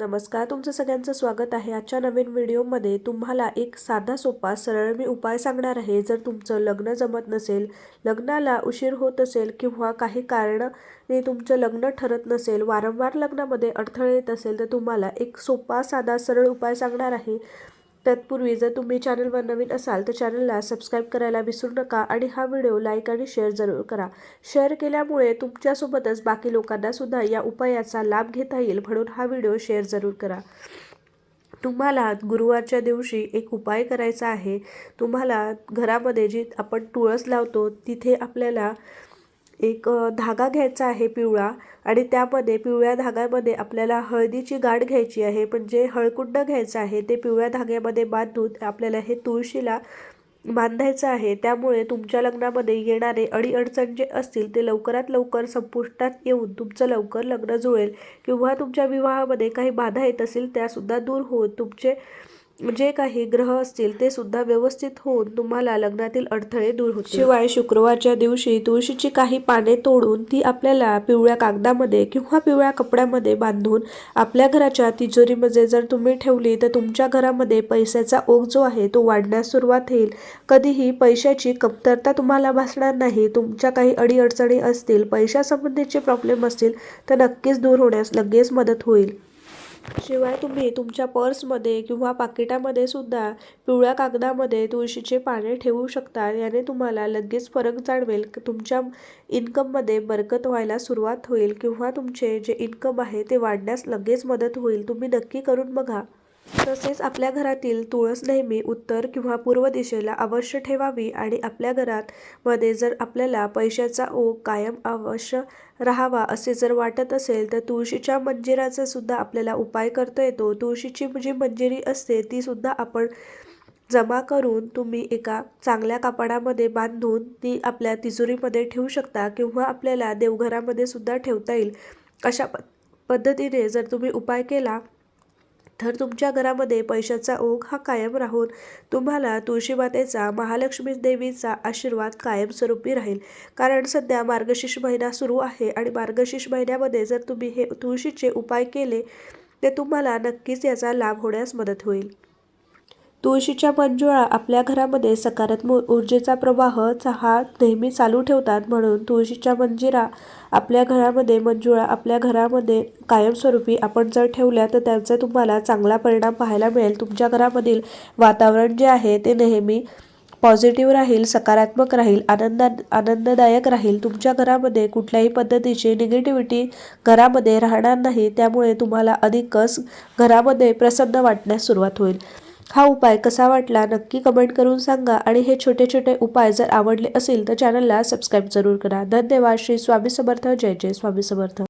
नमस्कार तुमचं सगळ्यांचं स्वागत आहे आजच्या नवीन व्हिडिओमध्ये. तुम्हाला एक साधा सोपा सरळ मी उपाय सांगणार आहे. जर तुमचं लग्न जमत नसेल लग्नाला उशीर होत असेल किंवा काही कारणाने तुमचं लग्न ठरत नसेल वारंवार लग्नामध्ये अडथळे येत असेल तर तुम्हाला एक सोपा साधा सरळ उपाय सांगणार आहे. तत्पूर्वी जर तुम्ही चॅनलवर नवीन असाल तर चॅनलला सबस्क्राईब करायला विसरू नका आणि हा व्हिडिओ लाईक आणि शेअर जरूर करा. शेअर केल्यामुळे तुमच्यासोबतच बाकी लोकांना सुद्धा या उपायाचा लाभ घेता येईल म्हणून हा व्हिडिओ शेअर जरूर करा. तुम्हाला गुरुवारच्या दिवशी एक उपाय करायचा आहे. तुम्हाला घरामध्ये जी आपण तुळस लावतो तिथे आपल्याला एक धागा घ्यायचा आहे पिवळा आणि त्यामध्ये पिवळ्या धाग्यामध्ये आपल्याला हळदीची गाठ घ्यायची आहे. पण जे हळकुंड घ्यायचं आहे ते पिवळ्या धाग्यामध्ये बांधून आपल्याला हे तुळशीला बांधायचं आहे. त्यामुळे तुमच्या लग्नामध्ये येणारे अडीअडचण जे असतील ते लवकरात लवकर संपुष्टात येऊन तुमचं लवकर लग्न जुळेल किंवा तुमच्या विवाहामध्ये काही बाधा येत असेल त्यासुद्धा दूर होऊन तुमचे जे काही ग्रह असतील ते सुद्धा व्यवस्थित होऊन तुम्हाला लग्नातील अडथळे दूर होतील. शिवाय शुक्रवारच्या दिवशी तुळशीची काही पाने तोडून ती आपल्याला पिवळ्या कागदामध्ये किंवा पिवळ्या कपड्यामध्ये बांधून आपल्या घराच्या तिजोरीमध्ये जर तुम्ही ठेवली तर तुमच्या घरामध्ये पैशाचा ओघ जो आहे तो वाढण्यास सुरुवात होईल. कधीही पैशाची कमतरता तुम्हाला भासणार नाही. तुमच्या काही अडीअडचणी असतील पैशासंबंधीचे प्रॉब्लेम असतील तर नक्कीच दूर होण्यास लगेच मदत होईल. शिवाय तुम्ही तुमच्या पर्समध्ये किंवा पाकिटामध्ये सुद्धा पिवळ्या कागदामध्ये तुळशीचे पाने ठेवू शकता. याने तुम्हाला लगेच फरक जाणवेल. तुमच्या इन्कममध्ये बरकत व्हायला सुरुवात होईल किंवा तुमचे जे इन्कम आहे ते वाढण्यास लगेच मदत होईल. तुम्ही नक्की करून बघा. तसेच आपल्या घरातील तुळस नेहमी उत्तर किंवा पूर्व दिशेला अवश्य ठेवावी आणि आपल्या घरात मध्ये जर आपल्याला पैशाचा ओघ कायम अवश्य राहावा असे जर वाटत असेल तर तुळशीच्या मंजिराचा सुद्धा आपल्याला उपाय करता येतो. तुळशीची जी मंजिरी असते ती सुद्धा आपण जमा करून तुम्ही एका चांगल्या कापडामध्ये बांधून ती आपल्या तिजोरीमध्ये ठेवू शकता किंवा आपल्याला देवघरामध्ये सुद्धा ठेवता येईल. अशा प पद्धतीने जर तुम्ही उपाय केला तर तुमच्या घरामध्ये पैशाचा ओघ हा कायम राहून तुम्हाला तुळशीमातेचा महालक्ष्मी देवीचा आशीर्वाद कायमस्वरूपी राहील. कारण सध्या मार्गशीर्ष महिना सुरू आहे आणि मार्गशीर्ष महिन्यामध्ये जर तुम्ही हे तुळशीचे उपाय केले तर तुम्हाला नक्कीच याचा लाभ होण्यास मदत होईल. तुळशीच्या मंजुळा आपल्या घरामध्ये सकारात्मक ऊर्जेचा प्रवाह हा नेहमी चालू ठेवतात म्हणून तुळशीच्या मंजिरा आपल्या घरामध्ये मंजुळा आपल्या घरामध्ये कायमस्वरूपी आपण जर ठेवल्या तर त्याचा तुम्हाला चांगला परिणाम पाहायला मिळेल. तुमच्या घरामधील वातावरण जे आहे ते नेहमी पॉझिटिव्ह राहील सकारात्मक राहील आनंदा आनंददायक राहील. तुमच्या घरामध्ये कुठल्याही पद्धतीची निगेटिव्हिटी घरामध्ये राहणार नाही त्यामुळे तुम्हाला अधिकच घरामध्ये प्रसन्न वाटण्यास सुरुवात होईल. हा उपाय कसा वाटला नक्की कमेंट करून सांगा आणि हे छोटे छोटे उपाय जर आवडले असेल तर चॅनलला सबस्क्राईब जरूर करा. धन्यवाद. श्री स्वामी समर्थ. जय जय स्वामी समर्थ.